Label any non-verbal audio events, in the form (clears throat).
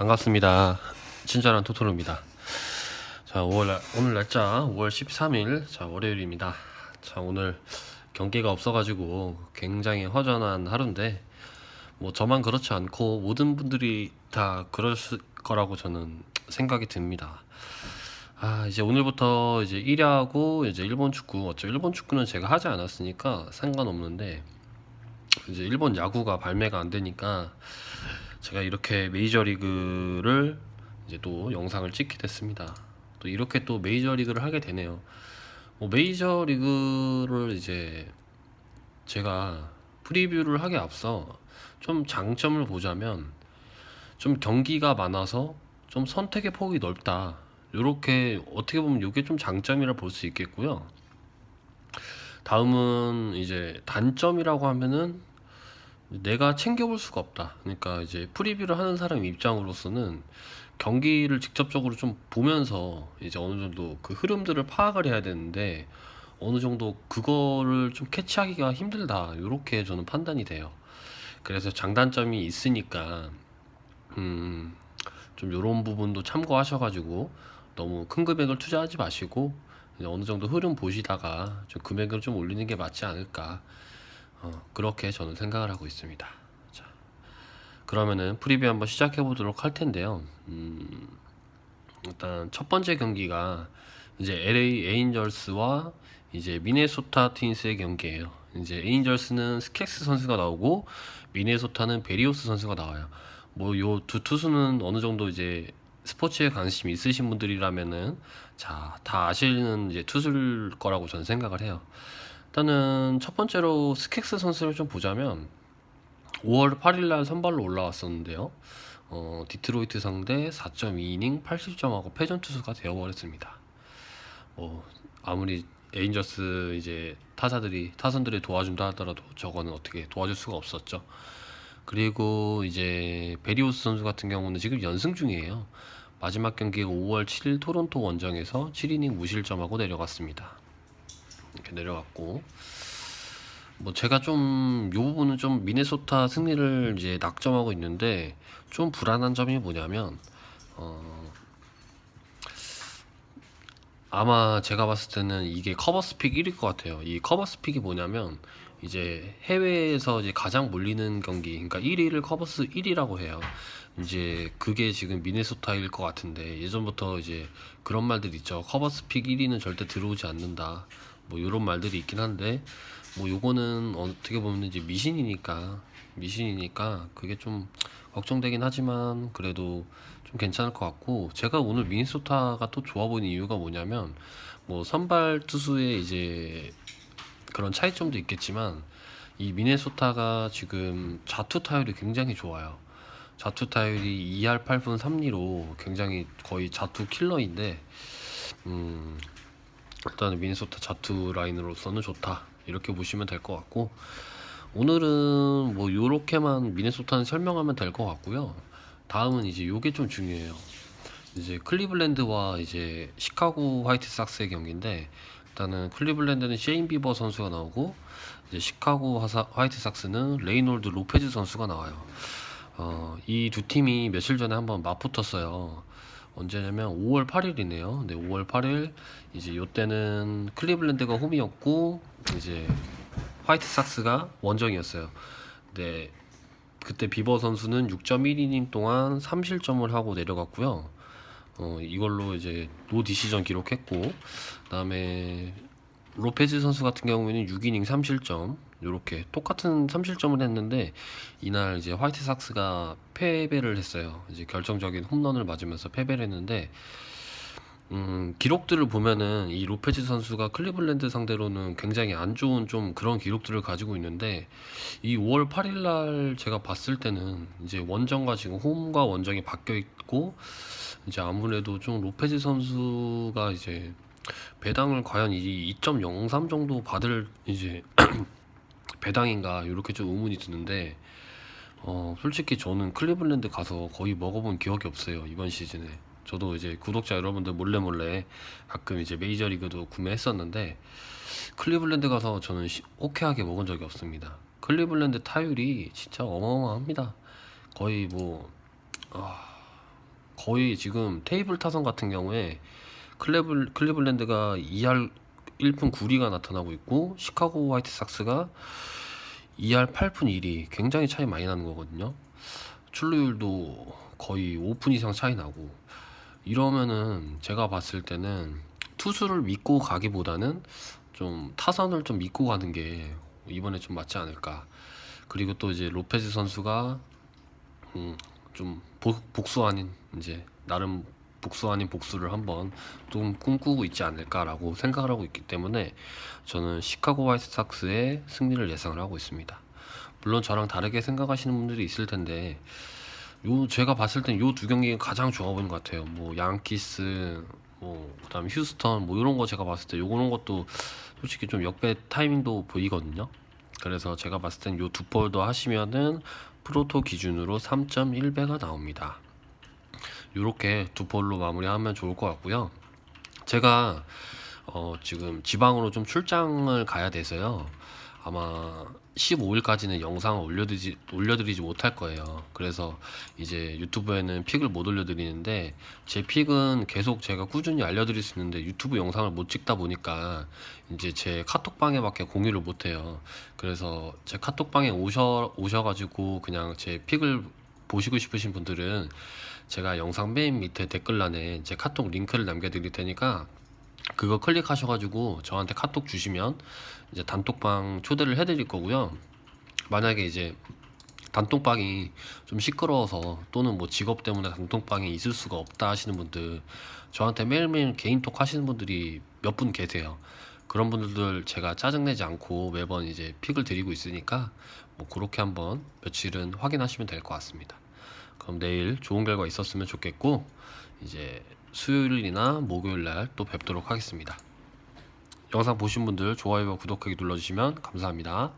반갑습니다. 친절한 토토로입니다. 자, 5월 날- 오늘 날짜 5월 13일 자 월요일입니다. 자 오늘 경기가 없어가지고 굉장히 허전한 하루인데 뭐 저만 그렇지 않고 모든 분들이 다 그럴 거라고 저는 생각이 듭니다. 아 이제 오늘부터 이제 1야하고 이제 일본 축구 어차피 일본 축구는 제가 하지 않았으니까 상관없는데 이제 일본 야구가 발매가 안 되니까 제가 이렇게 메이저리그를 이제 또 영상을 찍게 됐습니다. 또 이렇게 또 메이저리그를 하게 되네요. 뭐 메이저리그를 이제 제가 프리뷰를 하기 앞서 좀 장점을 보자면 좀 경기가 많아서 좀 선택의 폭이 넓다. 이렇게 어떻게 보면 이게 좀 장점이라 볼 수 있겠고요. 다음은 이제 단점이라고 하면은 내가 챙겨볼 수가 없다. 그러니까 이제 프리뷰를 하는 사람 입장으로서는 경기를 직접적으로 좀 보면서 이제 어느 정도 그 흐름들을 파악을 해야 되는데 어느 정도 그거를 좀 캐치하기가 힘들다. 이렇게 저는 판단이 돼요. 그래서 장단점이 있으니까 음, 좀 이런 부분도 참고하셔가지고 너무 큰 금액을 투자하지 마시고 어느 정도 흐름 보시다가 좀 금액을 좀 올리는 게 맞지 않을까. 어, 그렇게 저는 생각을 하고 있습니다. 자, 그러면은 프리뷰 한번 시작해 보도록 할 텐데요. 음, 일단 첫 번째 경기가 이제 LA 에인절스와 이제 미네소타 트윈스의 경기예요. 이제 에인절스는 스켑스 선수가 나오고 미네소타는 베리오스 선수가 나와요. 뭐 요 두 투수는 어느 정도 이제 스포츠에 관심이 있으신 분들이라면은 자, 다 아시는 이제 투수일 거라고 저는 생각을 해요. 일단은 첫 번째로 스켑스 선수를 좀 보자면 5월 8일 날 선발로 올라왔었는데요. 어, 디트로이트 상대 4.2이닝 80점하고 패전 투수가 되어버렸습니다. 뭐 아무리 에인저스 이제 타자들이 타선들이 도와준다 하더라도 저거는 어떻게 도와줄 수가 없었죠. 그리고 이제 베리오스 선수 같은 경우는 지금 연승 중이에요. 마지막 경기가 5월 7일 토론토 원정에서 7이닝 무실점하고 내려갔습니다. 이렇게 내려갔고 뭐 제가 좀 이 부분은 좀 미네소타 승리를 이제 낙점하고 있는데 좀 불안한 점이 뭐냐면 어 아마 제가 봤을 때는 이게 커버 스픽 1일 것 같아요. 이 커버 스픽이 뭐냐면 이제 해외에서 이제 가장 몰리는 경기, 그러니까 1위를 커버스 1위라고 해요. 이제 그게 지금 미네소타일 것 같은데 예전부터 이제 그런 말들 있죠. 커버 스 픽 1위는 절대 들어오지 않는다. 뭐 이런 말들이 있긴 한데 뭐 요거는 어떻게 보면 이제 미신이니까 미신이니까 그게 좀 걱정되긴 하지만 그래도 좀 괜찮을 것 같고 제가 오늘 미네소타가 또 좋아 보이는 이유가 뭐냐면 뭐 선발 투수의 이제 그런 차이점도 있겠지만 이 미네소타가 지금 자투 타율이 굉장히 좋아요. 자투 타율이 2할 8분 3리로 굉장히 거의 자투 킬러인데 음 일단은 미네소타 자투 라인으로서는 좋다 이렇게 보시면 될 것 같고 오늘은 뭐 요렇게만 미네소타는 설명하면 될 것 같고요. 다음은 이제 요게 좀 중요해요. 이제 클리블랜드와 이제 시카고 화이트삭스의 경기인데 일단은 클리블랜드는 셰인 비버 선수가 나오고 이제 시카고 화사, 화이트삭스는 레이놀드 로페즈 선수가 나와요. 어, 이 두 팀이 며칠 전에 한번 맞붙었어요. 언제냐면 5월 8일이네요. 네, 5월 8일 이제 요때는 클리블랜드가 홈이었고 이제 화이트삭스가 원정이었어요. 네. 그때 비버 선수는 6.1이닝 동안 3실점을 하고 내려갔고요. 어, 이걸로 이제 노 디시전 기록했고 그다음에 로페즈 선수 같은 경우에는 6이닝 3실점 이렇게 똑같은 3실점을 했는데 이날 이제 화이트 삭스가 패배를 했어요. 이제 결정적인 홈런을 맞으면서 패배를 했는데 음, 기록들을 보면은 이 로페즈 선수가 클리블랜드 상대로는 굉장히 안 좋은 좀 그런 기록들을 가지고 있는데 이 5월 8일 날 제가 봤을 때는 이제 원정과 지금 홈과 원정이 바뀌어 있고 이제 아무래도 좀 로페즈 선수가 이제 배당을 과연 이 2.03 정도 받을 이제 (clears throat) 배당인가 이렇게 좀 의문이 드는데 어 솔직히 저는 클리블랜드 가서 거의 먹어본 기억이 없어요 이번 시즌에. 저도 이제 구독자 여러분들 몰래 몰래 가끔 이제 메이저리그도 구매했었는데 클리블랜드 가서 저는 시- 호쾌하게 먹은 적이 없습니다. 클리블랜드 타율이 진짜 어마어마합니다. 거의 뭐 아, 거의 지금 테이블 타선 같은 경우에 클레블, 클리블랜드가 2할 1푼 9리가 나타나고 있고 시카고 화이트삭스가 2할 8푼 1리 굉장히 차이 많이 나는 거거든요. 출루율도 거의 5푼 이상 차이 나고 이러면은 제가 봤을 때는 투수를 믿고 가기보다는 좀 타선을 좀 믿고 가는 게 이번에 좀 맞지 않을까. 그리고 또 이제 로페즈 선수가 음, 좀 복- 복수 아닌 이제 나름 복수 아닌 복수를 한번 좀 꿈꾸고 있지 않을까라고 생각을 하고 있기 때문에 저는 시카고 화이트삭스의 승리를 예상을 하고 있습니다. 물론 저랑 다르게 생각하시는 분들이 있을 텐데 요 제가 봤을 땐 요 두 경기가 가장 좋아 보이는 것 같아요. 뭐 양키스 뭐 그다음 휴스턴 뭐 이런 거 제가 봤을 때 요런 것도 솔직히 좀 역배 타이밍도 보이거든요. 그래서 제가 봤을 땐 요 두 폴더 하시면은 프로토 기준으로 3.1배가 나옵니다. 요렇게 두 폴로 마무리하면 좋을 것 같고요. 제가 어, 지금 지방으로 좀 출장을 가야 돼서요. 아마 15일까지는 영상을 올려드리지, 올려드리지 못할 거예요. 그래서 이제 유튜브에는 픽을 못 올려드리는데 제 픽은 계속 제가 꾸준히 알려드릴 수 있는데 유튜브 영상을 못 찍다 보니까 이제 제 카톡방에밖에 공유를 못 해요. 그래서 제 카톡방에 오셔, 오셔가지고 그냥 제 픽을 보시고 싶으신 분들은 제가 영상 맨 밑에 댓글란에 제 카톡 링크를 남겨드릴 테니까 그거 클릭하셔가지고 저한테 카톡 주시면 이제 단톡방 초대를 해드릴 거고요. 만약에 이제 단톡방이 좀 시끄러워서 또는 뭐 직업 때문에 단톡방에 있을 수가 없다 하시는 분들 저한테 매일매일 개인톡 하시는 분들이 몇 분 계세요. 그런 분들 제가 짜증내지 않고 매번 이제 픽을 드리고 있으니까 뭐 그렇게 한번 며칠은 확인하시면 될 것 같습니다. 그럼 내일 좋은 결과 있었으면 좋겠고 이제 수요일이나 목요일 날 또 뵙도록 하겠습니다. 영상 보신 분들 좋아요와 구독하기 눌러주시면 감사합니다.